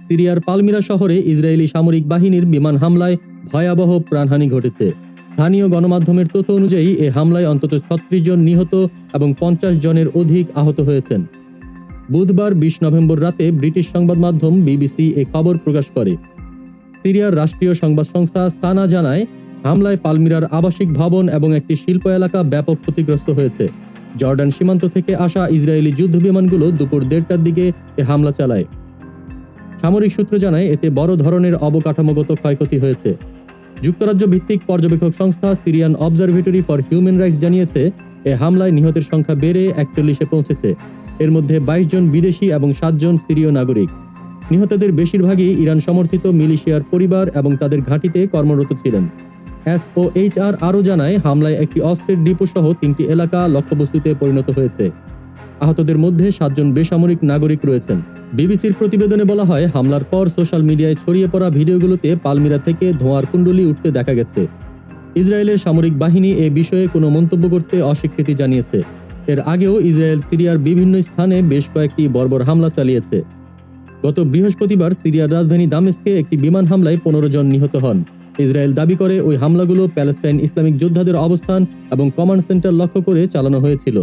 সিরিয়ার পালমিরা শহরে ইসরায়েলি সামরিক বাহিনীর বিমান হামলায় ভয়াবহ প্রাণহানি ঘটেছে। স্থানীয় গণমাধ্যমের তথ্য অনুযায়ী, এ হামলায় অন্তত ছত্রিশ জন নিহত এবং পঞ্চাশ জনের অধিক আহত হয়েছেন। বুধবার বিশ নভেম্বর রাতে ব্রিটিশ সংবাদ মাধ্যম বিবিসি এ খবর প্রকাশ করে। সিরিয়ার রাষ্ট্রীয় সংবাদ সংস্থা সানা জানায়, হামলায় পালমিরার আবাসিক ভবন এবং একটি শিল্প এলাকা ব্যাপক ক্ষতিগ্রস্ত হয়েছে। জর্ডান সীমান্ত থেকে আসা ইসরায়েলি যুদ্ধ বিমানগুলো দুপুর দেড়টার দিকে এ হামলা চালায়। সামরিক সূত্র জানায়, এতে বড় ধরনের অবকাঠামোগত ক্ষয়ক্ষতি হয়েছে। যুক্তরাজ্য ভিত্তিক পর্যবেক্ষক সংস্থা Syrian Observatory for Human Rights জানিয়েছে, এ হামলায় নিহতের সংখ্যা বেড়ে একচল্লিশে পৌঁছেছে। এর মধ্যে বাইশ জন বিদেশি এবং সাতজন সিরীয় নাগরিক। নিহতদের বেশিরভাগই ইরান সমর্থিত মিলিশিয়ার পরিবার এবং তাদের ঘাঁটিতে কর্মরত ছিলেন। এসওএইচআর আরও জানায়, হামলায় একটি অস্ত্রের ডিপো সহ তিনটি এলাকা লক্ষ্যবস্তুতে পরিণত হয়েছে। আহতদের মধ্যে সাতজন বেসামরিক নাগরিক রয়েছেন। বিবিসির প্রতিবেদনে বলা হয়, হামলার পর সোশ্যাল মিডিয়ায় ছড়িয়ে পড়া ভিডিওগুলোতে পালমিরা থেকে ধোঁয়ার কুণ্ডলি উঠতে দেখা গেছে। ইসরায়েলের সামরিক বাহিনী এ বিষয়ে কোনো মন্তব্য করতে অস্বীকৃতি জানিয়েছে। এর আগেও ইসরায়েল, সিরিয়ার বিভিন্ন স্থানে বেশ কয়েকটি বর্বর হামলা চালিয়েছে। গত বৃহস্পতিবার সিরিয়ার রাজধানী দামেস্কে একটি বিমান হামলায় পনেরো জন নিহত হন। ইসরায়েল দাবি করে, ওই হামলাগুলো প্যালেস্টাইন ইসলামিক যোদ্ধাদের অবস্থান এবং কমান্ড সেন্টার লক্ষ্য করে চালানো হয়েছিল।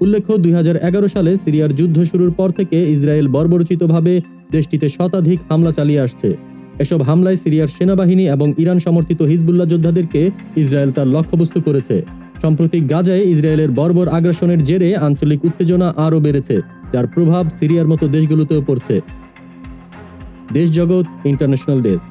উল্লেখ্য, দুই হাজার এগারো সালে সিরিয়ার যুদ্ধ শুরুর পর থেকে ইসরায়েল বর্বরচিতভাবে দেশটিতে শতাধিক হামলা চালিয়ে আসছে। এসব হামলায় সিরিয়ার সেনাবাহিনী এবং ইরান সমর্থিত হিজবুল্লাহ যোদ্ধাদেরকে ইসরায়েল তার লক্ষ্যবস্তু করেছে। সম্প্রতি গাজায় ইসরায়েলের বর্বর আগ্রাসনের জেরে আঞ্চলিক উত্তেজনা আরও বেড়েছে, যার প্রভাব সিরিয়ার মতো দেশগুলোতেও পড়ছে। দেশ জগৎ ইন্টারন্যাশনাল ডেস্ক।